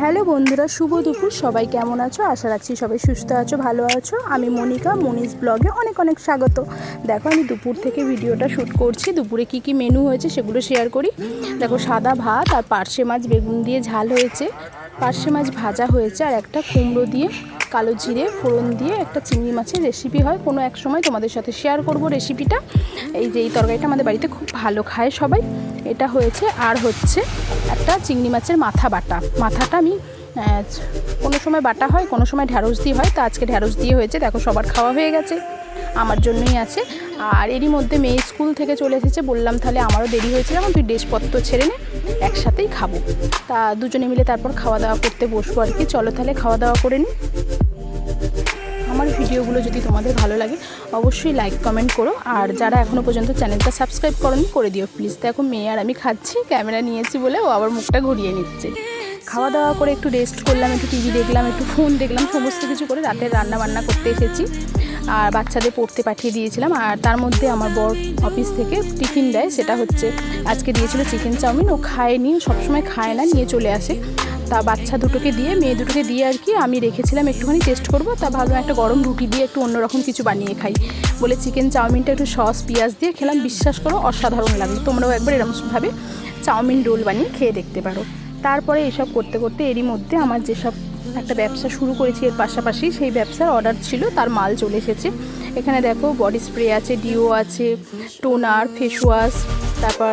Hello বন্ধুরা, শুভ দুপুর। সবাই কেমন আছো? আশা রাখছি সবাই সুস্থ আছো, ভালো আছো। আমি মনিকা মনিস ব্লগে অনেক অনেক স্বাগত। দেখো, আমি দুপুর থেকে ভিডিওটা শ্যুট করছি। দুপুরে কি কি মেনু হয়েছে সেগুলো শেয়ার করি। দেখো, সাদা ভাত আর পার্শে মাছ বেগুন দিয়ে ঝাল হয়েছে। পার্শে মাছ ভাজা হয়েছে আর একটা কুমড়ো দিয়ে, কালো জিরে, ফোড়ন দিয়ে, একটা চিংড়ি মাছের রেসিপি হয়। কোনো এক সময় তোমাদের সাথে শেয়ার করব রেসিপিটা এই যে এই তরকারিটা আমাদের বাড়িতে খুব ভালো খায় সবাই। এটা হয়েছে আর হচ্ছে একটা চিংড়ি মাছের মাথা বাটা। মাথাটা আমি কোনো সময় বাটা হয়, কোনো সময় ঢ্যাঁড়স দিয়ে হয়। তা আজকে ঢ্যাঁড়স দিয়ে হয়েছে। দেখো সবার খাওয়া হয়ে গেছে। আমার জন্যই আছে। আর এরই মধ্যে মেয়ে স্কুল থেকে চলে এসেছে, বললাম তাহলে আমারও দেরি হয়েছে যখন তুই ড্রেসপত্র ছেড়ে নে, একসাথেই খাব। তা দুজনে মিলে তারপর খাওয়া দাওয়া করতে বসবো আর কি। চলো তাহলে খাওয়া দাওয়া করে নিই আমার ভিডিওগুলো যদি তোমাদের ভালো লাগে, অবশ্যই লাইক কমেন্ট করো। আর যারা এখনও পর্যন্ত চ্যানেলটা সাবস্ক্রাইব করনি, করে দিও। প্লিজ দেখো, মেয়ে আর আমি খাচ্ছি, ক্যামেরা নিয়েছি বলে ও আবার মুখটা ঘুরিয়ে নিচ্ছে। খাওয়া দাওয়া করে একটু রেস্ট করলাম, একটু টিভি দেখলাম, একটু ফোন দেখলাম, সমস্ত কিছু করে রাতে রান্না বান্না করতে এসেছি। আর বাচ্চাদের পড়তে পাঠিয়ে দিয়েছিলাম। আর তার মধ্যে আমার বর অফিস থেকে টিফিন দেয়, সেটা হচ্ছে আজকে দিয়েছিল চিকেন চাউমিন। ও খায়নি, সবসময় খায় না, নিয়ে চলে আসে। তা বাচ্চা দুটোকে দিয়ে, মেয়ে দুটোকে দিয়ে আর কি আমি রেখেছিলাম, একটুখানি টেস্ট করব। তা ভাবলাম একটা গরম রুটি দিয়ে একটু অন্যরকম কিছু বানিয়ে খাই। বলে চিকেন চাউমিনটা একটু সস পেঁয়াজ দিয়ে খেলাম। বিশ্বাস করো, অসাধারণ লাগল। তোমরাও একবার এরকমভাবে চাউমিন রোল বানিয়ে খেয়ে দেখতে পারো। তারপরে এসব করতে করতে এরই মধ্যে আমার যেসব একটা ব্যবসা শুরু করেছি এর পাশাপাশি সেই ব্যবসার অর্ডার ছিল, তার মাল চলে এসেছে। এখানে দেখো বডি স্প্রে আছে ডিও আছে টোনার ফেস ওয়াশ তারপর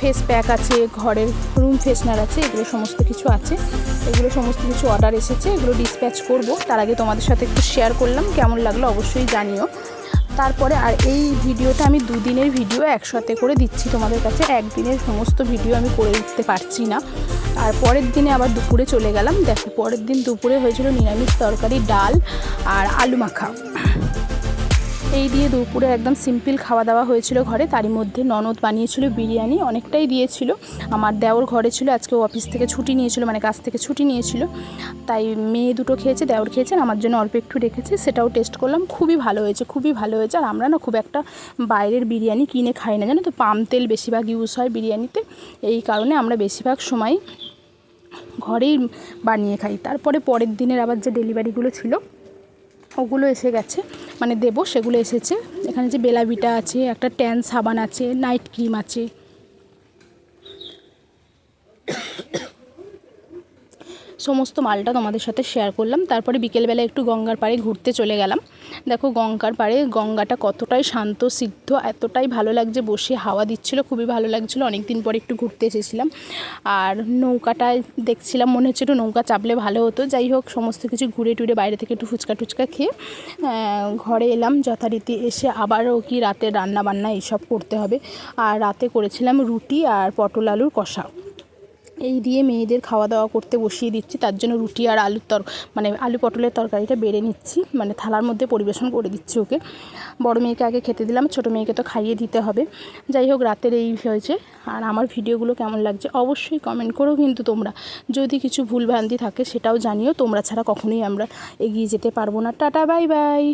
ফেস প্যাক আছে, ঘরের রুম ফ্রেশনার আছে, এগুলো সমস্ত কিছু আছে। এগুলো সমস্ত কিছু অর্ডার এসেছে, এগুলো ডিসপ্যাচ করব। তার আগে তোমাদের সাথে একটু শেয়ার করলাম, কেমন লাগল অবশ্যই জানিও। তারপরে আর এই ভিডিওটা আমি দুদিনের ভিডিও একসাথে করে দিচ্ছি তোমাদের কাছে। একদিনের সমস্ত ভিডিও আমি করে দিতে পারছি না। আর পরের দিনে আবার দুপুরে চলে গেলাম। দেখো, পরের দিন দুপুরে হয়েছিল নিরামিষ তরকারি, ডাল আর আলু মাখা। এই দিয়ে দুপুরে একদম সিম্পল খাওয়া দাওয়া হয়েছিল ঘরে। তারই মধ্যে ননদ বানিয়েছিল বিরিয়ানি, অনেকটাই দিয়েছিল। আমার দেওর ঘরে ছিল, আজকে অফিস থেকে ছুটি নিয়েছিল মানে কাজ থেকে ছুটি নিয়েছিল। তাই মেয়ে দুটো খেয়েছে, দেওর খেয়েছেন আমার জন্য অল্প একটু রেখেছে। সেটাও টেস্ট করলাম, খুবই ভালো হয়েছে, খুবই ভালো হয়েছে। আর আমরা না খুব একটা বাইরের বিরিয়ানি কিনে খাই না, জানো তো? পাম তেল বেশিরভাগ ইউজ হয় বিরিয়ানিতে। এই কারণে আমরা বেশিরভাগ সময় ঘরেই বানিয়ে খাই। তারপরে পরের দিনের আবার যে ডেলিভারিগুলো ছিল, ওগুলো এসে গেছে। মানে দেব, সেগুলো এসেছে। এখানে যে বেলাবিটা আছে, একটা ট্যান সাবান আছে, নাইট ক্রিম আছে। সমস্ত মালটা তোমাদের সাথে শেয়ার করলাম। তারপরে বিকেলবেলা একটু গঙ্গার পাড়ে ঘুরতে চলে গেলাম। দেখো গঙ্গার পাড়ে গঙ্গাটা কতটাই শান্ত, সিদ্ধ, এতটাই ভালো লাগছে। বসে হাওয়া দিচ্ছিল, খুবই ভালো লাগছিল। অনেক দিন পরে একটু ঘুরতে এসেছিলাম। আর নৌকাটায় দেখছিলাম মনে হচ্ছে একটু নৌকা চাপলে ভালো হতো। যাই হোক, সমস্ত কিছু ঘুরে টুরে বাইরে থেকে একটু ফুচকা টুচকা খেয়ে ঘরে এলাম। যথারীতি এসে আবারও কি রাতে রান্না বান্না এইসব করতে হবে। আর রাতে করেছিলাম রুটি আর পটল আলুর কষা। এই দিয়ে মেয়েদের খাওয়া দাওয়া করতে বসিয়ে দিচ্ছি। তার জন্য রুটি আর আলুর তর মানে আলু পটলের তরকারিটা বেড়ে নিচ্ছি। মানে থালার মধ্যে পরিবেশন করে দিচ্ছি ওকে। বড় মেয়েকে আগে খেতে দিলাম, ছোটো মেয়েকে তো খাইয়ে দিতে হবে। যাই হোক, রাতের এই হয়েছে। আর আমার ভিডিওগুলো কেমন লাগছে অবশ্যই কমেন্ট করো কিন্তু তোমরা। যদি কিছু ভুলভ্রান্তি থাকে সেটাও জানিও। তোমরা ছাড়া কখনোই আমরা এগিয়ে যেতে পারব না। Tata, bye bye.